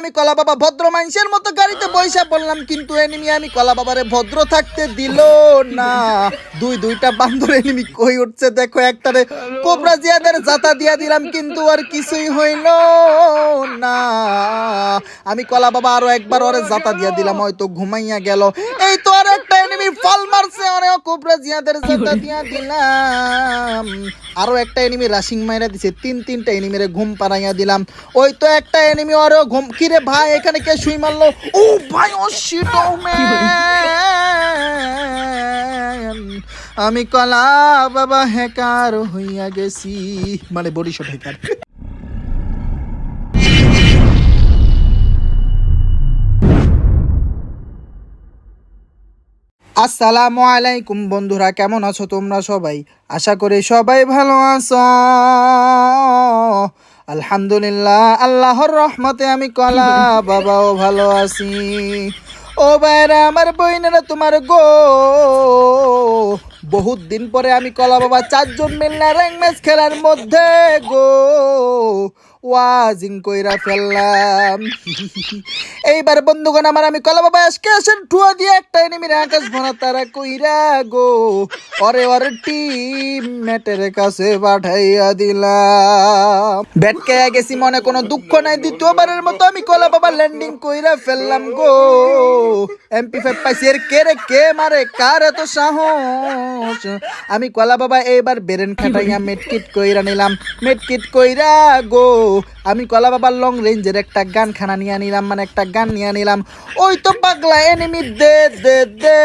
আমি কলা বাবা ভদ্র মানুষের মতো গাড়িতে বৈশা বললাম, কিন্তু এনিমি আমি কলা বাবারে ভদ্র থাকতে দিল না। দুই দুইটা বান্দর এনিমি কই উঠছে, দেখো একটারে কোবরা জিয়াদের জাতা দিয়া দিলাম, কিন্তু আর কিছুই হইল না। আমি কলা বাবা আরও একবার ওরে জাতা দিয়া দিলাম, হয়তো ঘুমাইয়া গেল। এই তো আর ওরে কোবরা জিয়াদের জাতা দিয়া দিলাম। আরও একটা এনিমি রাশিং মাইরা দিছে তিন তিনটা এনিমিরে ঘুম পাড়াইয়া দিলাম। ওই তো একটা এনিমি আরও ঘুম কিরে ভাই এখানে কে শুই মারলো? ও ভাই ও শিট ও আমি কলা বাবা হ্যাকার হইয়া গেছি। মানে বডি শট হ্যাকার আসসালামু আলাইকুম বন্ধুরা, কেমন আছো তোমরা সবাই? আশা করি সবাই ভালো আছো। আলহামদুলিল্লাহ, আল্লাহর রহমতে আমি কলা বাবাও ভালো আছি। ও বাইরা আমার বইনেরা তোমার গো। বহুত দিন পরে আমি কলা বাবা চারজন মিলনা র্যাঙ্ক ম্যাচ খেলার মধ্যে গো। ওয়াজিং কইরা ফেললাম। এইবার বন্ধুগণ আমার আমি কলা বাবা আজকে আসেন ঠুয়া দিয়ে একটা এনিমির আকাশ ভরা তারা কইরা গো। অরে অরে টিম ম্যাটের কাছে পাঠাইয়া দিলাম। ব্যাটকে গেছি মনে কোনো দুঃখ নাই দ্বিতীয়বারের মতো আমি কলা বাবা ল্যান্ডিং কইরা ফেললাম গো। এমপি ফাইভ পাইছি এর কে রে কে মারে কার এত সাহস? আমি কলা বাবা এইবার বেরেন খাটাইয়া মেটকিট কইরা নিলাম মেটকিট কইরা গো। আমি কলা বাবার লং রেঞ্জের একটা গান খানা নিয়ে নিলাম মানে একটা গান নিয়ে নিলাম। ওই তো পাগলা এনিমি দে দে দে।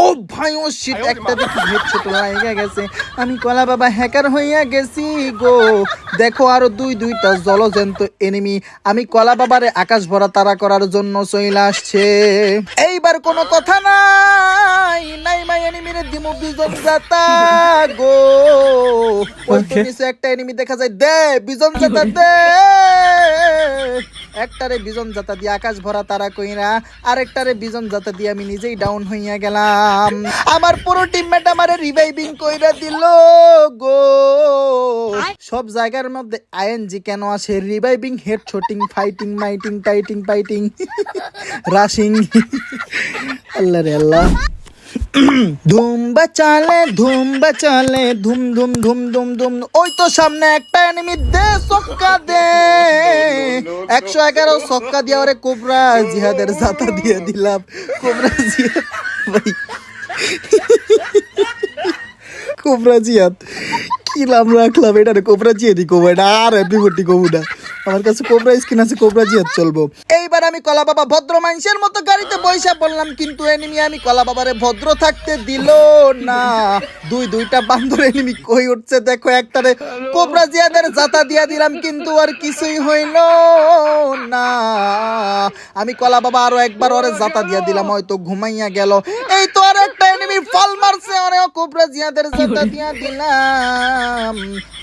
ও ভাই ও শিট একটা দেখি হেডশট লাগা গেছে। আমি কলা বাবা হ্যাকার হইয়া গেছি গো। দেখো আরও দুই দুইটা জলজন্ত এনিমি আমি কলা বাবারে আকাশ ভরা তারা করার জন্য চইলা আসছে। এইবার কোনো কথা নাই নাই মাই এনিমিরে দিমু বিজন জাতা গো। ওই তো নিচে একটা এনিমি দেখা যায় দে বিজন জাতা দে। একটারে বিজন জাতা দিয়ে আকাশ ভরা তারা কইরা আরেকটারে বিজন জাতা দিয়ে আমি নিজেই ডাউন হইয়া গেলাম। আমার পুরো টিমমেট আমারে রিভাইভিং কইরা দিল গো। সব জায়গার মধ্যে আইএনজি কেন আছে reviving head shooting fighting mighting tighting piting rushing আল্লাহ রে আল্লাহ। ধুম বাচালে ধুম বাচালে ধুম ধুম ধুম ধুম ধুম। ওই তো সামনে একটা এনিমি দে সক্কা দে। একশো এগারো সক্কা দিয়ে ওরে কোবরা জিহাদের জাতা দিয়ে দিলাম। কোবরা জিহাদ কোবরা জিহাদ। কি নাম রাখলাম? এটা কোবরা জিহাদি কবো, এটা আর এমনি ভর্তি কবু আমার কাছে কোবরা স্কিন আছে, কোবরা জিহাদ চলবো। এইবার আমি কলা বাবা ভদ্র মানুষের মতো গাড়িতে বৈশা বললাম, কিন্তু এনিমি আমি কলা বাবারে ভদ্র থাকতে দিল না। দুই দুইটা বান্দর এনিমি কই উঠছে, দেখো একটারে কোবরা জিয়াদের জাতা দিয়া দিলাম, কিন্তু আর কিছুই হইল না। আমি কলা বাবা আরও একবার ওরে জাতা দিয়া দিলাম, হয়তো ঘুমাইয়া গেল। এই তো আর এনিমি ফল মারছে ওরে কোবরা জিয়াদের জাতা দিয়া দিলাম।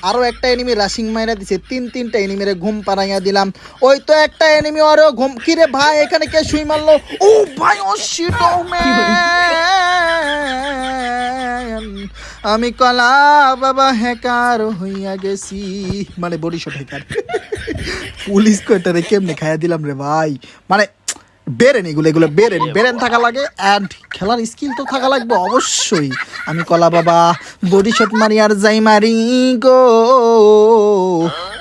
আরও একটা এনিমি রাশিং মাইরা দিছে তিন তিনটা এনিমিরে ঘুম পাড়াইয়া দিলাম। ওই তো একটা এনিমি আরও ঘুম কিরে ভাই এখানে কে শুই মারলো? ও ভাই ও শিট ও আমি কলা বাবা হ্যাকার হইয়া গেছি। মানে বডি শট হ্যাকার পুলিশ কোয়ার্টারে কেমনে খাইয়া দিলাম রে ভাই? মানে বেরেন এগুলো এগুলো বেরেন। বেরেন থাকা লাগে অ্যান্ড খেলার স্কিল তো থাকা লাগবে অবশ্যই। আমি কলা বাবা বডি শট মারি আর যাই মারি গো।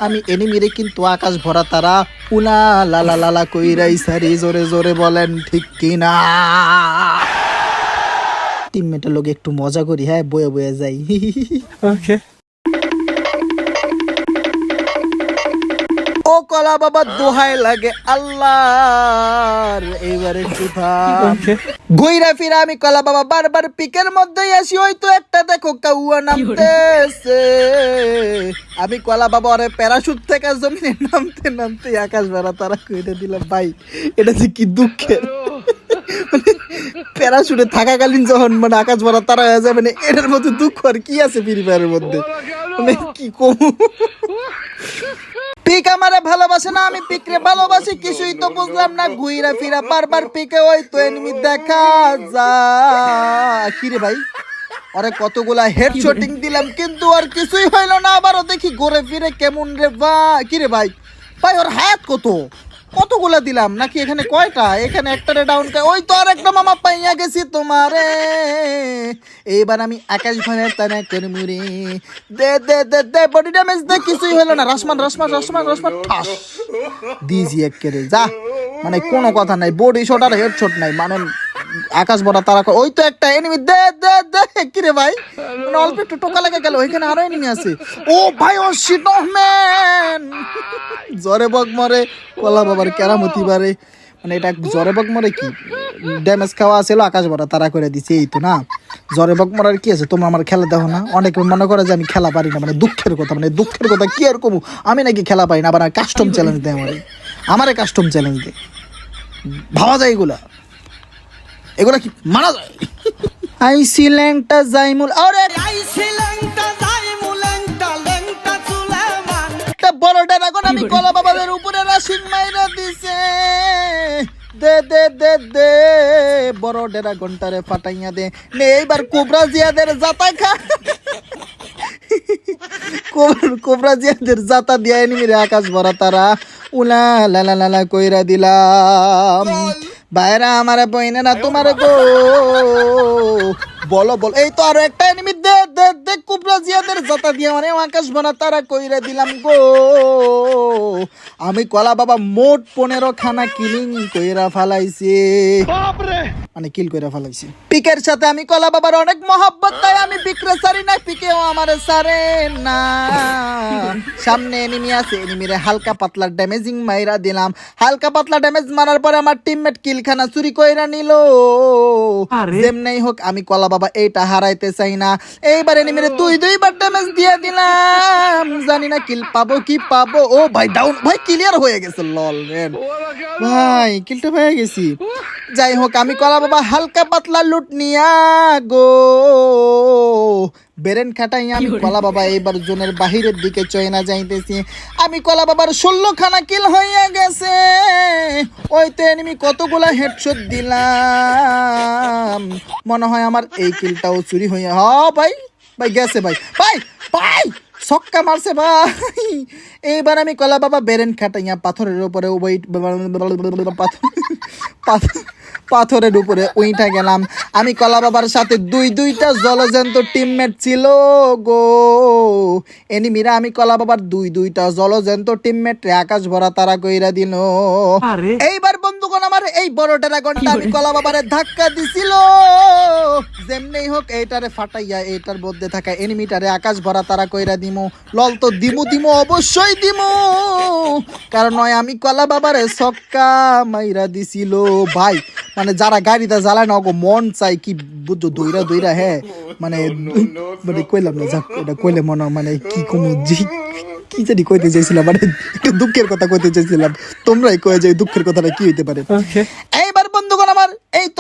আমি এনিমিরে কিন্তু আকাশ ভরা তারা উলা লালা লালা কইরাই সারি জোরে জোরে বলেন ঠিক কিনা? টিমমেটের লোক একটু মজা করি হ্যাঁ বয়ে বয়ে যাই। Okay. ও কলা বাবা দোহাই লাগে আল্লাহর Okay. ঘুইরা ফিরা আমি কলা বাবা বারবার পিকের মধ্যেই আসি ওই তো একটা দেখো কাউয়া নামতেছে। আমি কলা বাবা ওরে প্যারাশুট থেকে জমিনে নামতে নামতে আকাশ বেড়া তারা কইরে দিলাম ভাই এটা যে কি দুঃখের? মানে প্যারাশুটে থাকাকালীন যখন মানে আকাশ ভরা তারা হয়ে যাবে মানে এটার মধ্যে দুঃখ আর কি আছে ফ্রি ফায়ারের মধ্যে মানে কি কম? পিক আমারে ভালোবাসে না, আমি পিকরে ভালোবাসি, কিছুই তো বুঝলাম না, ঘুইরা ফিরা বারবার পিকে ওই তো এনিমি দেখা যা কি রে ভাই, আরে কতগুলা হেড শটিং দিলাম, কিন্তু আর কিছুই হইল না, আবারও দেখি ঘুরে ফিরে কেমন রে বা কিরে ভাই ভাই, ওর হাত কত? কতগুলা দিলাম? নাকি এখানে কয়টা? এখানে একটা রে ডাউন ওই তো আর একটা মামা পাইয়া গেছি তোমারে। এইবার আমি আকাশ ভানের তানা মুরে দে দে দে দে বডি ড্যামেজ দে, কিছুই হলো না। রসমান রসমান রসমান রসমান, ঠাস। দিজি এক কেড়ে যা মানে কোনো কথা নাই। বডি শট আর হেড শট নাই। মানে আকাশ বড়া তারা ওই তো একটা এনিমি দে দে দে। কি রে ভাই? মানে অল্প একটু টোকা লেগে গেল, ওইখানে আরও এনিমি আছে। ও ভাই, ও শিট ম্যান জ্বরে বক মরে, কলা বাবার কেরামতি বারে। মানে এটা জ্বরে বক মরে কি? ড্যামেজ খাওয়া ছিল আকাশ ভরা তারা করে দিছে, এই তো না? জ্বরে বক মরার কি আছে? তোমরা আমার খেলা দেখো না। অনেকে মনে করে যে আমি খেলা পারি না মানে দুঃখের কথা মানে দুঃখের কথা কি আর কমু? আমি নাকি খেলা পারি না, আবার কাস্টম চ্যালেঞ্জ দেয় আমারে। আমারে কাস্টম চ্যালেঞ্জ দেয়। ভাবা যায় এগুলা। এগুলা কি মানা যায়? আইসি ল্যাংটা যাইমুল আরে একটা বড় ড্রাগন আমি কলা বাবাদের উপরে রাশিং মাইরা দিছে। দে দে দে দে বড় ড্রাগনটারে ফাটাইয়া দে। নে এইবার কোবরা জিয়াদের জাতা খা। কোব- কোবরা জিয়াদের জাতা দিয়া এনিমি রে আকাশ ভরা তারা। উলা লা লা লা কইরা দিলাম। বাইরা আমারে বইনেরা তোমার গো। বলো বলো। এই তো আরও একটা এনিমি দে দে দে কুবরা জিয়াদের জাতা দিয়ে মানে আকাশ বনা তারা কইরা দিলাম গো। আমি কলা বাবা মোট পনেরো খানা কিলিং কইরা ফালাইছি। মানে কিল কইরা ফালাইছি। পিকের সাথে আমি কলা বাবার অনেক মহব্বত তাই আমি বিক্রে সারি না পিকেও আমার সারে না। সামনে এনিমি আছে এনিমিরে হালকা পাতলা ড্যামেজিং মাইরা দিলাম। হালকা পাতলা ড্যামেজ মারার পরে আমার টিমমেট কিলখানা চুরি কইরা নিল। যেমনি হোক আমি কলা বাবা এইটা হারাইতে চাই না। এইবার এনিমিরে দুই দুইবার ড্যামেজ দিয়ে দিলাম। জানি না কিল পাবো কি পাবো। ও ভাই ডাউন ভাই ক্লিয়ার হয়ে গেছে লল রেন ভাই কিলটা পেয়ে গেছি। যাই হোক আমি কলা বাবা হালকা পাতলা লুট নিয়া গো। বেরেন খাটাই আমি কলা বাবা এইবার জোনের বাহিরের দিকে চয়না যাইতেছি। আমি কলা বাবার ষোলো খানা কিল হইয়া গেছে। ওই তো এনিমি কতগুলা হেডশট দিলাম। মনে হয় আমার এই কিলটাও চুরি হয়ে হ ভাই ভাই গেছে, ভাই। ভাই ভাই, ছক্কা মারছে, ভাই। এইবার আমি কলা বাবা বেরেন খাটাইয়া পাথরের উপরে পাথর পাথর পাথরের উপরে উইটা গেলাম। আমি কলা বাবার সাথে দুই দুইটা জলজন্ত টিমমেট ছিল গো। এনিমিরা আমি কলা বাবার দুই দুইটা জলজন্ত টিমমেট রে আকাশ ভরা তারা কইরা দিল। এইবার বন্ধুগণ আমার এই বড় ড্রাগনটা আমি কলা বাবারে ধাক্কা দিছিল। যেমনি হোক এইটারে ফাটাইয়া এইটার মধ্যে থাকা এনিমিটারে আকাশ ভরা তারা কইরা দিমু। লল তো দিমু দিমু অবশ্যই দিমু। কারণ নয় আমি কলা বাবারে সক্কা মাইরা দিছিল। ভাই মানে যারা গাড়িতে জ্বালায় না ওগো মন চাই কি বুঝছ দইরা দইরা হ্যাঁ মানে মানে কইলাম না যাক এটা কইলে মনে মানে কি কমু জি কি জানি কইতে চাইছিলাম মানে একটু দুঃখের কথা কইতে চাইছিলাম। তোমরাই কয়ে যে দুঃখের কথাটা কি হইতে পারে। এই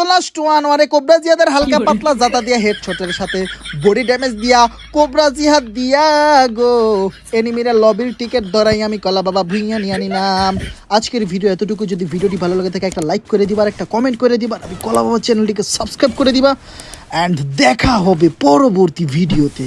তো লাস্ট ওয়ান ওয়ারে কোবরা জিয়াদের হালকা পাতলা জাতা দিয়া হেড শটের সাথে বডি ড্যামেজ দিয়া কোবরা জিহাদ দিয়া গো। এনিমিরা লবির টিকিট ধরাই আমি কলা বাবা ভুইয়া নিয়ে নিলাম। আজকের ভিডিও এতটুকু। যদি ভিডিওটি ভালো লাগে থাকে একটা লাইক করে দিবা আর একটা কমেন্ট করে দিবা আর আমি কলা বাবা চ্যানেলটিকে সাবস্ক্রাইব করে দিবা। অ্যান্ড দেখা হবে পরবর্তী ভিডিওতে